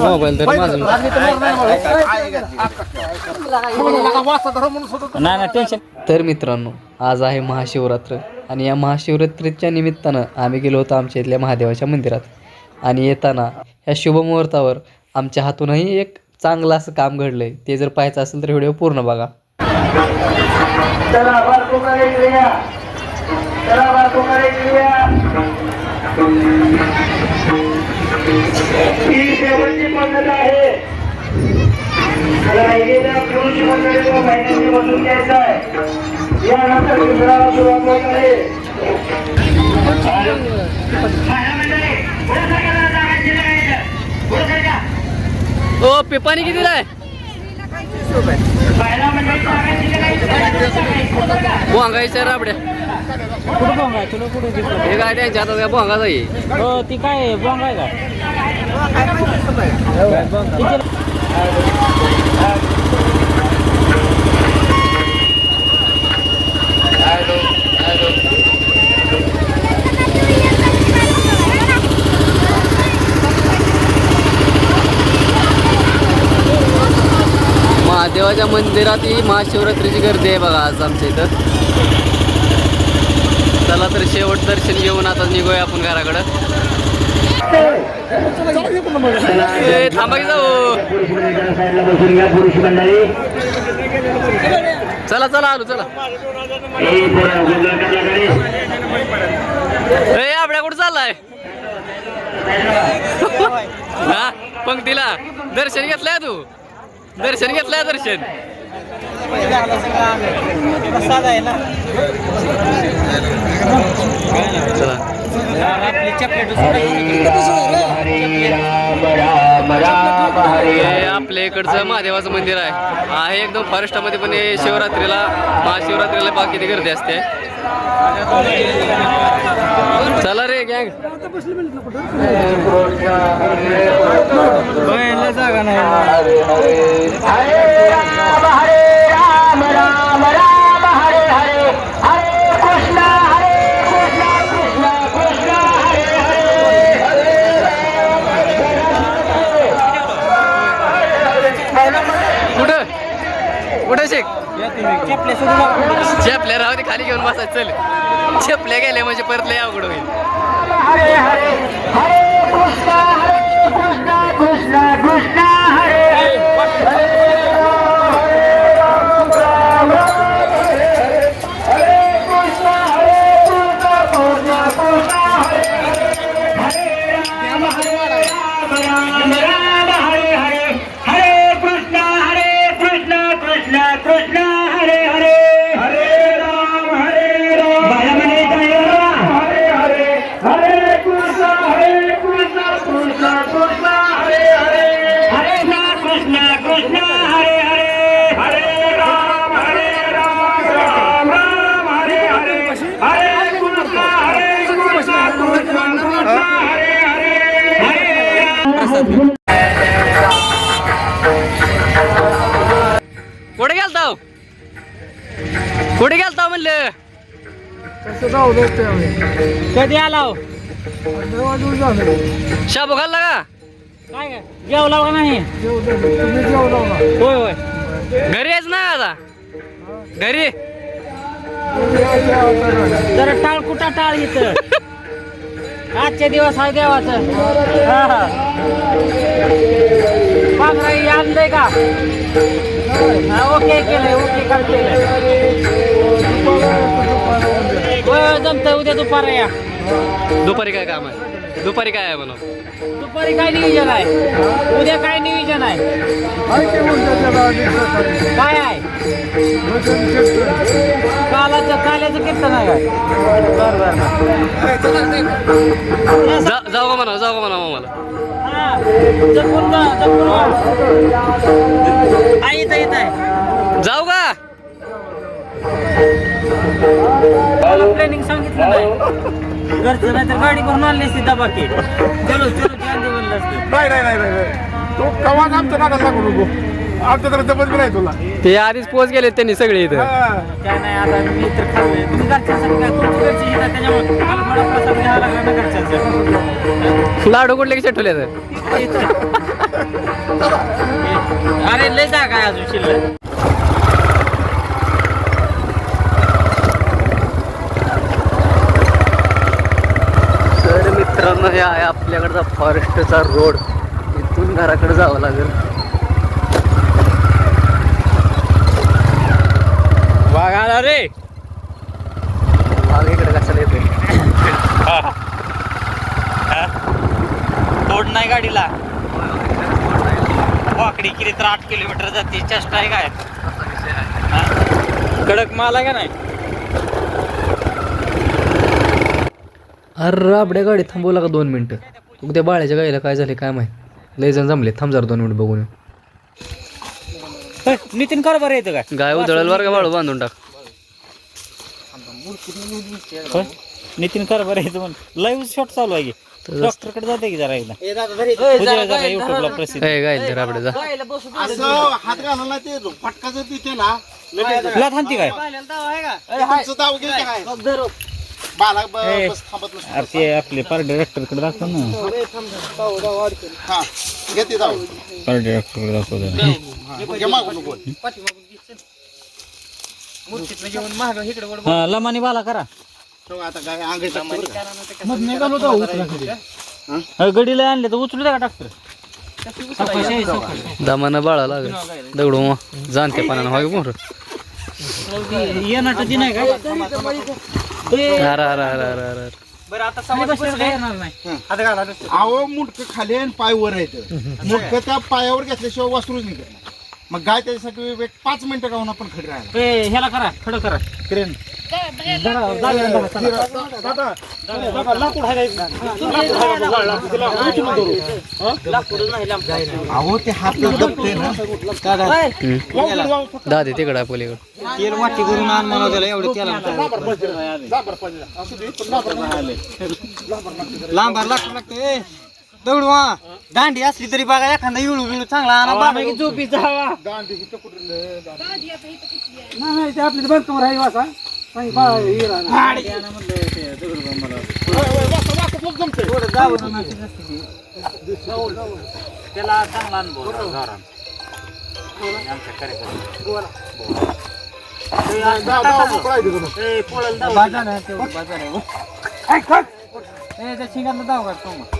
Mobile तर माझं नाही नाही टेन्शन तर मित्रांनो आज आहे महाशिवरात्र आणि या महाशिवरात्रीच्या निमित्तानं आम्ही गेलो होतो आमच्या इथल्या महादेवाच्या मंदिरात आणि येताना ह्या शुभमुहूर्तावर आमच्या हातूनही एक चांगलं असं काम घडलंय ते जर पाहायचं असेल तर व्हिडिओ पूर्ण बघा चला ही शेवटची पद्धत आहे. राहिलेल्या पुरुष घ्यायचं आहे. यानंतर सुरुवात होत आहे. ओ पिपाणी कितीला आहे? भोंगायच्या राबड्या. कुठं बोंग आहे तुला कुठं हे काय त्यांच्या हातात काय भोंगाच आहे? हो ती काय आहे? बोंग आहे का देवाच्या मंदिरात ही महाशिवरात्रीची गर्दी आहे बघा आज आमच्या इथं. चला तर शेवट दर्शन घेऊन आता निघूया आपण घराकडं. ए, थांबा की जाऊ. चला चला आलो चला. आपल्या कुठं चाललाय? हा? पंक्तीला. दर्शन घेतलंय तू? दर्शन घेतलं दर्शन. चला. आपली चॉकलेट हरे राम राम राम हरे हे आपल्या इकडचं महादेवाचं मंदिर आहे. आहे एकदम फॉरेस्टामध्ये पण हे शिवरात्रीला महाशिवरात्रीला बाकी किती गर्दी असते. चला रे गँग जागा नाही. कुठं शेक. चेपल्या राहू दे खाली घेऊन बसायचं चल. चेपल्या गेल्या म्हणजे परत लय अवघड होईल. हरे हरे हरे कृष्ण हरे कृष्ण कृष्ण कृष्ण. कधी आला हो? शाबू खाल्ला का? काय काय? जेवला का नाही. होय होय. घरी यायच ना आता? घरी? जरा टाळ कुठं टाळ इथं? आजचे दिवस आहे देवाचं. हा, हा. आणलंय का? हा, ओके केलंय ओके काल केलंय? होय जमतंय उद्या दुपार या. दुपारी काय काम आहे? दुपारी काय आहे म्हणून? दुपारी काय नियोजन आहे? उद्या काय नियोजन आहे? काय आहे? कालाचं काल्याचं कीर्तन आहे काय? बरं बरं जा जाऊ का म्हणा जाऊ का म्हणा मला हा, जपून जा, जपून वा. हा, इथं इथं आहे. जाऊ का? प्लॅनिंग सांगितलं नाही. घरचं नाही तर गाडी करून आणली असती दबाकी. चलो चलो चांदी म्हणलं असतं नाही नाही नाही नाही तू कवाच आमचं नाका सांगू नको आमच्या तर जमत बी नाही तुला. ते आधीच पोच गेले त्यांनी सगळे इथं. काय नाही आता मी तर खाल्लंय तुम्ही घरच्यांसाठी काय तुमची घरची येत आहे त्याच्यामुळे मला थोडा प्रसाद घ्यावा लागला ना घरच्यांसाठी लाडू कुठले की ठेवले अरे लय जागा आहे अजून शिल्लक तर मित्रांनो हे आहे आपल्याकडचा फॉरेस्टचा रोड. इथून घराकडे जावं लागेल. वाघ आला रे. वाघ इकडे कशाला येते तोड नाही गाडीला. वाकडी केली तर आठ किलोमीटर जाते. चेष्टा आहे. काय? कडक माल आहे का नाही? अरे आपल्या गाडी थांबवला का दोन मिनटं. तू त्या बाळ्याच्या गाडीला काय झाले काय माहिती? लय जण जमले थांब जरा दोन मिनिट बघून नितीन कारभार येतं काय? गाय उजळल वर का बाळू? बांधून टाक? नितीन कारभार येतं म्हण लाईव्ह शॉट चालू आहे डॉक्टरकडे जाते की जरा एकदा. युट्यूबला प्रसिद्ध. ए गाय जरा आपल्या जा. असं हात घालला ना ते फटका जर तिथे ना. लगेच तुला थांबती काय? बाला ब- ए. बस थांबत नसतो. अरे ते आपले पार डायरेक्टरकडे दाखव ना. हा घेते पार डायरेक्टरकडे दाखव जरा. घे मागून नको हा लमानी बाला करा. ठेव आता काय अंगाई टाकतो बरं का? अरे गडीला आणले तर उचलू द्या का डॉक्टर दमानं बाळा लागेल. दगडू मग जाणते पाण्यानं. व्हाय मोर येणार तर नाही का? अरे अरे अरे अरे अरे बरं आता येणार नाही? अहो मुंडकं खाली आणि पाय वर येतं मुंडकं त्या पायावर घेतल्याशिवाय वासरूच निघत नाही. मग गाय त्याच्यासाठी एक पाच मिनिटं गावून आपण खडी राहायला ए, ह्याला करा खडं करा क्रेन अहो ते हात दबते ना दादे तिकडं पलीकडं तेल वाटी करून आण मला त्याला एवढं तेल लांबार लागतं लागतं दगड वा दांडी असली तरी बघा एखादा इळू बिळू चांगला आणा बाबा की झोपी जावा त्याला चांगला अनुभव गावरान. आमच्या कार्यक्रमात. ए, पोळाला दाव. बाजार आहे, हो. ए, त्या शिंगातलं दाव का तो मग. उठ. उठ. हा, गाराजी गाय. मारू नका, मारू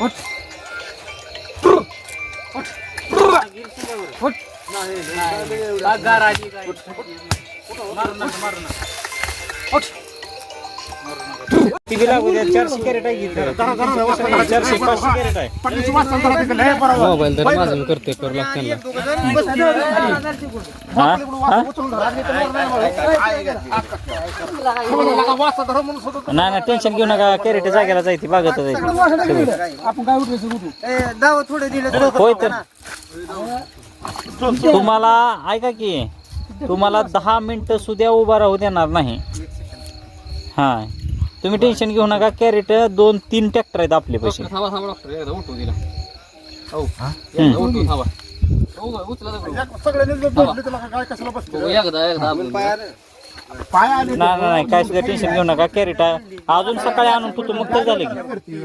नका. उठ. ती बी लागू द्या, चारशे कॅरेट आहे की इथं. चारशे पाचशे कॅरेट आहे मोबाईल तर माझं मी करते करू लागते हा? हा? नाही नाही टेन्शन घेऊ नका. कॅरेट जागेला जायची बागत होय तर. तुम्हाला ऐका की तुम्हाला दहा मिनिटं सुद्धा उभा राहू देणार नाही. हा. तुम्ही टेन्शन घेऊ नका कॅरेट दोन तीन ट्रॅक्टर आहेत आपले पैसे. थांबा थांबा डॉक्टर. एकदा उठू दिला. हो? थांबा उचला दगडू. सगळ्यांनी जर जोडली त्याला काय कशाला बसतो बघू एकदा एकदा. आपण. पाय आले नाही नाही, नाही काय सुद्धा टेन्शन घेऊ नका कॅरेट आहे अजून सकाळी आणून तू मग तर झाले. की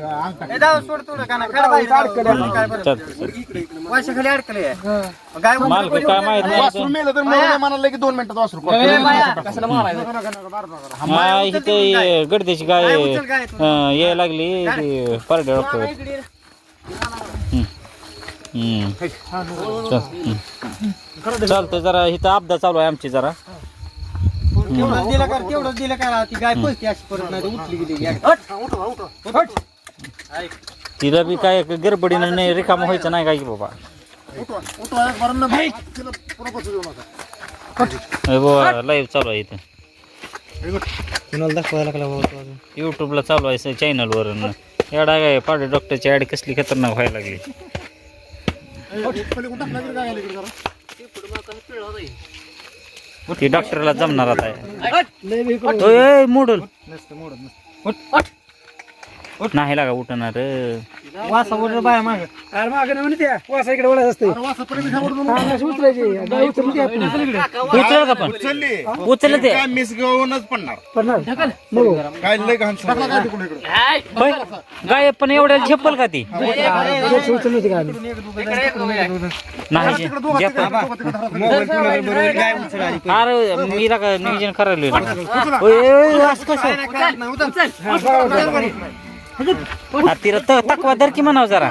मालक काय माहीत नाही. वासरू मेलं तर मला म्हणाला की दोन मिनिटात वासरू कशाला मारायचं हा इथे गडद्याची गाय अं, यायला लागली ती पारड्या डॉक्टर. चालतं जरा इथं अपदा चालू आहे आमची जरा. तिला बी काय गडबडीनं नाही रिकाम व्हायचं नाही काय की बाबा. अरे बाबा लाईव्ह चालू आहे इथं. युट्यूबला चालू आहे चॅनलवर एवढा काय पाडे डॉक्टरची ऍड कसली खतरनाक व्हायला लागली. ती डॉक्टरला जमणार आता. उठ, उठ. नाही लागा उठणार. वासावर बाया माग. अरे मागे नाही म्हणे त्या वासा इकडे वळायचं असते. उचलायची गाय उचलली आपण उचल का पण? उचलली. ते. काय मिस घेऊनच पडणार. पडणार. नको काय लय घाण टाकला काय तिकडे इकडे होय. गाय पण एवढ्या झेपल का ती? उचलली होती गाय नाही. अरे मी का नियोजन करायला हा, तिला त- तकवा धर की म्हणाव जरा.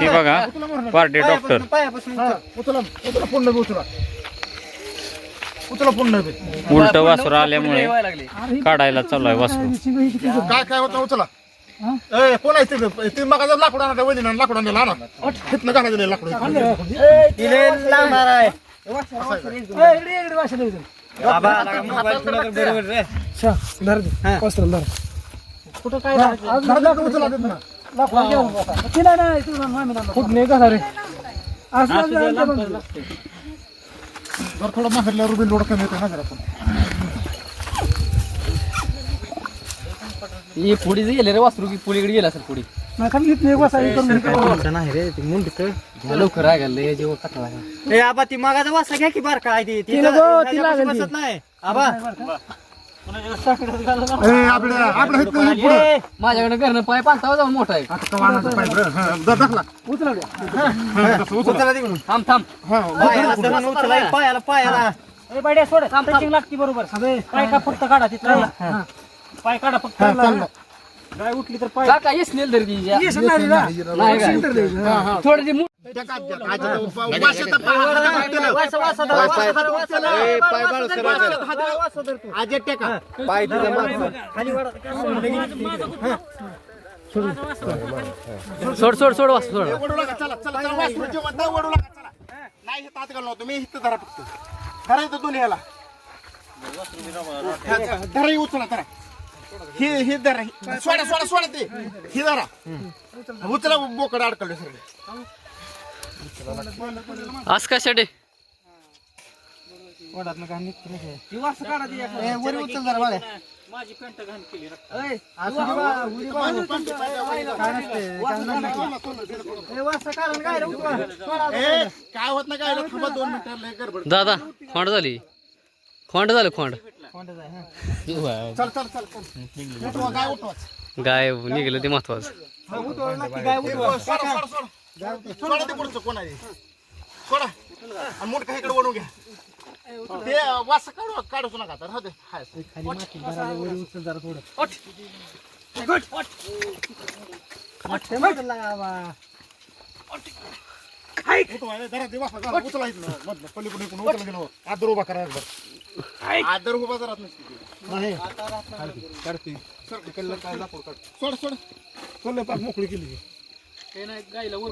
ती बघा पार्टी डॉक्टर. उचला. उचला पुन्हा बी उचला. उचला पुन्हा बी उलट वासर आल्यामुळे काढायला चालू आहे वासरू. काय काय होतं उचला. ए कोण आहे तिथे? ती मग लाकूड आणा वहिनी लाकूड आणला ना तिथनं घालायचं नाही लाकूड. तिला नाही खूप नाही रे असं जर थोडं माहेरला रुबी लोड कमी येतो ना जरा पण ही पुढे गेले रे वासरू की पुलीकडे गेला असेल पुढे. नाही खाली घेत. नाही बसा हे करून लवकर रागायला जेव्हा कथा आबा ती मागाचा वासा घ्या की बार काय ती ती. बसत नाही. आबा. माझ्याकडे घरनं पाय पांचावा जाऊन मोठा आहे. थांब थांब. पायाला पायाला. सोड. लागती बरोबर. पाय का फक्त काढा तिथं? पाय काढा फक्त. गाय उठली तर पाय. काका येस नेल. नाही का- हात तिथं माग. सोड सोड सोड वास सोड. ए, वडू लागा, चला, चला, चला, वासरू जेवण द्या, वडू लागा, चला. नाही हे हात घालू नको, मी इथं धरा फक्त. धरा इथं दोन्ही ह्याला. हा, धरा उचला, धरा. ही ही धरा ही. सोडा सोडा सोडा ते. ही धरा. उचला बोकड अडकले सगळे. आज का शेडे माझी पेंट घाण केली ए, काय होत ना काय थांबा दोन मिनिटं लय गडबड दादा खोंड झाली. खोंड झालं खोंड. चल चल चल चल. उठवा, गाय उठवाच गाय निघलं ते महत्वाचं. सोडा सोडा सोडा सोडा. ते पुढचं कोण आहे सोडा. आणि मोठ काही इकडे वळून घ्या. ते वास काढू काढूच नका तर हो ते हाय. उठवा, ए, जरा ते वासा, जरा उचला इथनं, मधलं, पलीकडून इकडून उचला गेलं. आदर उभा करा एकदा. आदर उभा ते. काढते. सर, काय लाकूड काढ. सोड. सोड सोडलं पाक मोकळी केली.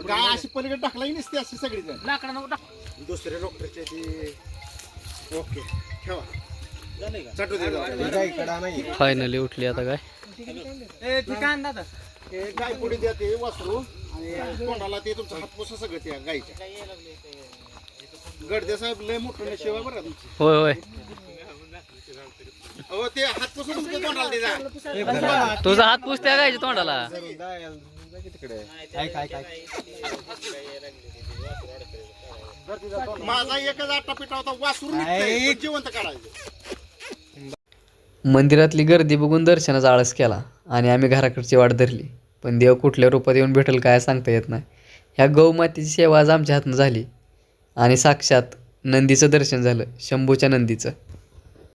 गाय अशी पलीकडे टाकला नसते अशी सगळी जण दुसरे डॉक्टरचे ती ओके ठेवा. चटू दे फायनली उठली आता काय? हे गाय पुढे द्या ते वासरू. आणि तोंडाला ते तुमचं हातपुसा सगळं त्या गायच्या. गडदे साहेब लय मोठं शिवाय बरं का तुमची? होय होय. अहो ते हातपुसा तुमच्या तोंडाला दे जा. तुझा हात पुसत्या गायच्या तोंडाला? माझा एकच आटा पिठा होता वासरू निघतंय, पण जिवंत काढायचं. मंदिरातली गर्दी बघून दर्शनाचा आळस केला आणि आम्ही घराकडची वाट धरली. पण देव कुठल्या रूपात येऊन भेटेल काय सांगता येत नाही. ह्या गौमातेची सेवा आज आमच्या हातनं झाली. आणि साक्षात नंदीचं दर्शन झालं शंभूच्या नंदीचं.